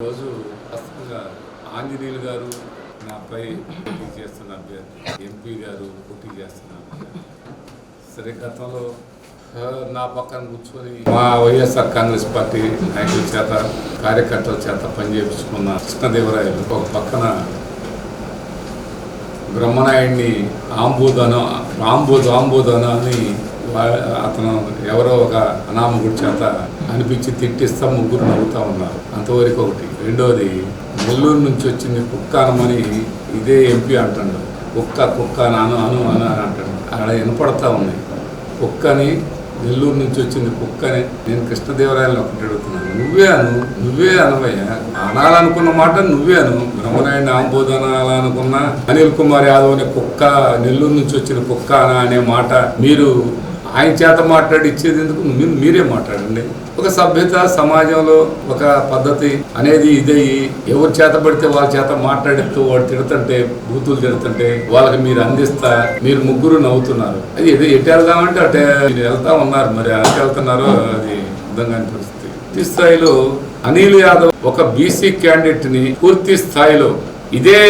రోజు ప్రస్తుతంగా ఆంజనేయులు గారు నాపై పోటీ చేస్తున్న అభ్యర్థి ఎంపీ గారు పోటీ చేస్తున్నారు సరే గతంలో నా పక్కన కూర్చొని మా వైఎస్ఆర్ కాంగ్రెస్ పార్టీ నాయకుల చేత కార్యకర్తల చేత పనిచేపించుకున్న కృష్ణదేవరాయలు ఒక పక్కన బ్రహ్మనాయుడిని ఆంబోధన ఆంబోధ ఆంబోధన అని అతను ఎవరో ఒక అనామకుడి చేత అనిపించి తిట్టిస్తా ముగ్గురు నవ్వుతా ఉన్నారు. అంతవరకు ఒకటి. రెండోది నెల్లూరు నుంచి వచ్చింది కుక్క అనమని ఇదే ఎంపీ అంటాడు. కుక్క కుక్క నాను అను అను అని అంటాడు. అక్కడ వినపడతా ఉంది కుక్కని నెల్లూరు నుంచి వచ్చింది కుక్కని నేను కృష్ణదేవరాయలను ఒకటి అడుగుతున్నాను. నువ్వే అను నువ్వే అనవయ్యా. అనాలనుకున్న మాట నువ్వే అను. బ్రహ్మనాయుడిని ఆంబోధన అనుకున్న అనిల్ కుమార్ యాదవ్ అనే కుక్క నెల్లూరు నుంచి వచ్చిన కుక్క అనే మాట మీరు ఆయన చేత మాట్లాడి ఇచ్చేది ఎందుకు? మీరు మీరే మాట్లాడండి. ఒక సభ్యత సమాజంలో ఒక పద్ధతి అనేది ఇదే. ఎవరి చేత పడితే వాళ్ళ చేత మాట్లాడిస్తూ వాడు తిడుతుంటే బూతులు తిడుతుంటే వాళ్ళకి మీరు అందిస్తా మీరు ముగ్గురు నవ్వుతున్నారు. అది ఏదో ఎటు వెళ్దామంటే అటే మీరు వెళ్తా ఉన్నారు. మరి అటు వెళ్తున్నారో అది అర్థం కాని పరిస్థితి. పూర్తి స్థాయిలో అనిల్ యాదవ్ ఒక బీసీ క్యాండిడేట్ని పూర్తి స్థాయిలో ఇదే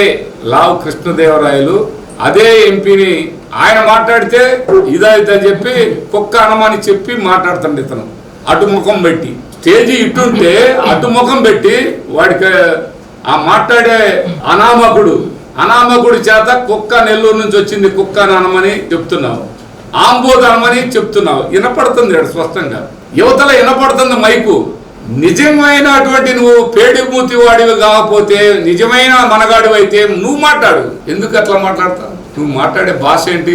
లావు కృష్ణదేవరాయలు అదే ఎంపీని ఆయన మాట్లాడితే ఇదైతే చెప్పి కుక్క అనమని చెప్పి మాట్లాడుతుండే ఇతను. అటు ముఖం పెట్టి. స్టేజీ ఇటుంటే అటు ముఖం పెట్టి వాడికి ఆ మాట్లాడే అనామకుడు. అనామకుడి చేత కుక్క నెల్లూరు నుంచి వచ్చింది కుక్క అని అనమని చెప్తున్నావు. ఆంబోదనమని చెప్తున్నావు. వినపడుతుంది ఇక్కడ స్పష్టంగా. యువతల వినపడుతుంది మైకు. నిజమైనటువంటి నువ్వు పేడిమూతి వాడివి కాకపోతే నిజమైన మనగాడివైతే నువ్వు మాట్లాడు. ఎందుకు అట్లా మాట్లాడతావు? నువ్వు మాట్లాడే భాష ఏంటి?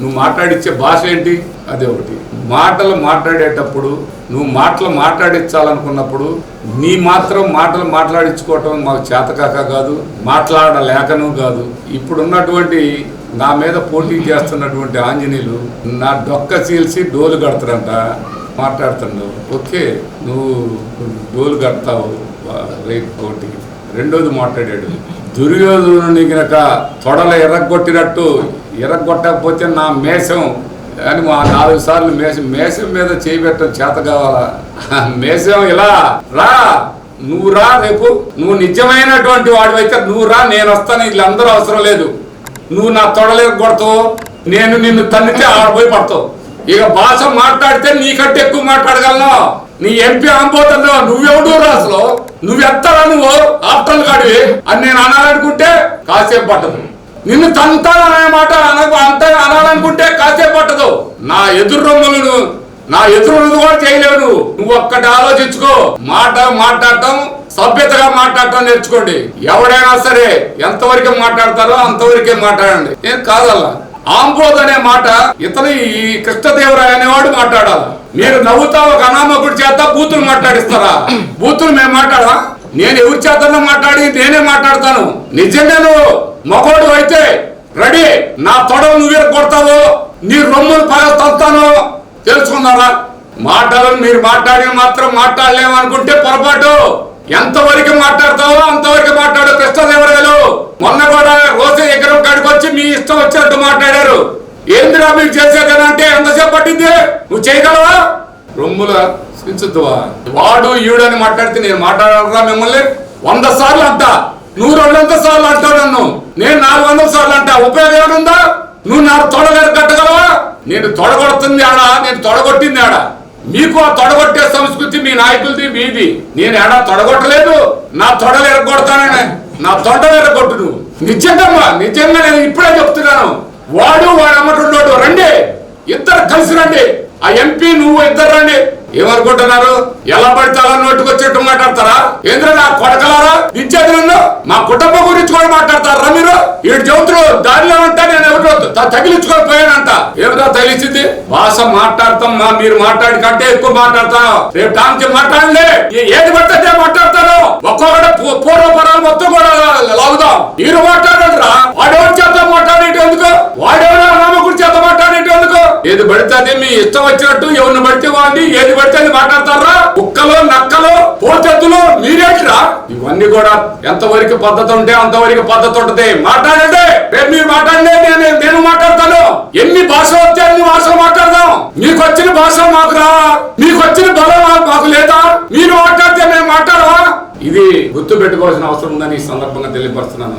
నువ్వు మాట్లాడిచ్చే భాష ఏంటి? అదే ఒకటి. మాటలు మాట్లాడేటప్పుడు నువ్వు మాటలు మాట్లాడించాలనుకున్నప్పుడు నీ మాత్రం మాటలు మాట్లాడించుకోవటం మాకు చేతకాక కాదు మాట్లాడలేకను కాదు. ఇప్పుడున్నటువంటి నా మీద పోటీ చేస్తున్నటువంటి ఆంజనేయులు నా డొక్క చీల్చి డోలు కడతారంట మాట్లాడుతున్నావు ఓకే నువ్వు డోలు కడతావు వా- రైట్ ఒకటి రెండోది మాట్లాడాడు. దుర్యోధనుని గనక తొడలు ఎర్రగొట్టినట్టు ఎర్రగొట్టకపోతే నా మేషం అని మా నాలుగు సార్లు మేషం మేషం మీద చేయబెట్టడం చేత కావాలా? మేషం ఇలా రా నువ్వు రా రేపు. నువ్వు నిజమైనటువంటి వాడివైతే నువ్వు రా నేను వస్తాను వీళ్ళందరూ అవసరం లేదు. నువ్వు నా తొడలేక కొడతావు నేను నిన్ను తన్నితే ఆడపోయి పడతావు. ఇక భాష మాట్లాడితే నీకంటే ఎక్కువ మాట్లాడగలను. నీ ఎంపీ ఆంబోతున్నావు నువ్వెవడు రాసులో నువ్వెత్తరా నువ్వు? ఆప్టల్ కాడివి. అని నేను అనాలనుకుంటే కాసేపు పట్టదు. నిన్ను తంతాననే మాట అంత అనాలనుకుంటే కాసేపు పట్టదు. నా ఎదురు రొమ్మలు నా ఎదురు కూడా చేయలేవు నువ్వు. నువ్వు ఒక్కటి ఆలోచించుకో. మాట మాట్లాడటం సభ్యతగా మాట్లాడటం నేర్చుకోండి. ఎవడైనా సరే ఎంతవరకు మాట్లాడతారో అంతవరకే మాట్లాడండి. ఏం కాదల్లా? ఆంబోద్ అనే మాట ఇతను ఈ కృష్ణదేవరాయ అనేవాడు మాట్లాడాలి. మీరు నవ్వుతా ఒక అనామకుడి చేత బూతులు మాట్లాడిస్తారా? బూతులు మేము మాట్లాడా నేను ఎవరి చేతనో మాట్లాడి నేనే మాట్లాడతాను. నిజంగా నువ్వు మగోడు అయితే రెడీ. నా తొడవు నువ్వే కొడతావు నీ రొమ్ములు పగలుతాను తెలుసుకున్నారా? మాటలను మీరు మాట్లాడి మాత్రం మాట్లాడలేము అనుకుంటే పొరపాటు. ఎంతవరకు మాట్లాడతావో అంతవరకు మాట్లాడు కృష్ణదేవరాయలు. మొన్న కూడా రోజు ఎకరం కాడికి వచ్చి మీ ఇష్టం వచ్చినట్టు మాట్లాడారు. ఏందిరా మీరు చేసేదనంటే ఎంతసేపు పట్టింది? నువ్వు చేయగలవా? రొమ్ముల సించుద్దువా వాడు ఈడు అని మాట్లాడితే నేను మాట్లాడరా మిమ్మల్ని? వంద సార్లు అంటా. నువ్వు రెండు వందల సార్లు అంటావు నన్ను. నేను నాలుగు వందల సార్లు అంటా. ఉపయోగం ఏముందా? నువ్వు నాకు తొడగారు కట్టగలవా? నేను తొడగొడుతుంది ఆడ నేను తొడగొట్టింది ఆడ. మీకు ఆ తొడగొట్టే సంస్కృతి మీ నాయకులది మీది. నేను ఎడా తొడగొట్టలేదు. నా తొడలు ఎరగొడతానని. నా తొడ కొట్టు నువ్వు. నిజంగా నిజంగా నేను ఇప్పుడే చెప్తున్నాను. వాడు వాడు అమ్మటుండోడు రండి ఇద్దరు కలిసి రండి. ఆ ఎంపీ నువ్వు ఇద్దరు రండి. ఏమనుకుంటున్నారు? ఎలా పడితే అలా నోటుకొచ్చేట్టు మాట్లాడతారా? ఏంద్ర నా కొడకలారా? ఇచ్చేది మా కుటుంబం గురించి కూడా మాట్లాడతారా మీరు? ఈడు చదువుతురు దారిలో ఉంటా నేను ఎవరు తగిలించుకొని పోయానంట ఏమిటో తగిలించింది? భాష మాట్లాడతాం మా మీరు మాట్లాడి కంటే ఎక్కువ మాట్లాడతాం. రేపు టాంకి మాట్లాడలే ఏది పడితే మాట్లాడతాను ఒక్కొక్కటి పూ- పూర్వపరాలు మొత్తం కూడా లాగుదాం. మీరు మాట్లాడరా వాడేవాడి చేత మాట్లాడేటి ఎందుకు? వాడెవరో రామకుడి చేత మాట్లాడేటి ఎందుకు? ఏది పడితే అది మీ ఇష్టం వచ్చినట్టు ఎవరిని పడితే వాడిని ఏది పడితే అది మాట్లాడతారా? కుక్కలు నక్కలు పోతెత్తులు మీరే ఇవన్నీ కూడా ఎంతవరకు పద్ధతి ఉంటే అంతవరకు పద్ధతి ఉంటుంది. మాట్లాడండి. రేపు మీరు మాట్లాడండి. నేను నేను మాట్లాడతాను. ఎన్ని భాష వచ్చే అన్ని భాషలు మాట్లాడదాం. మీకు వచ్చిన భాష మాకు రా. మీకు వచ్చిన బలం మాకు లేదా? మీరు మాట్లాడితే మేము మాట్లాడవా? ఇది గుర్తు పెట్టుకోవాల్సిన అవసరం ఉందని ఈ సందర్భంగా తెలియపరుస్తున్నాను.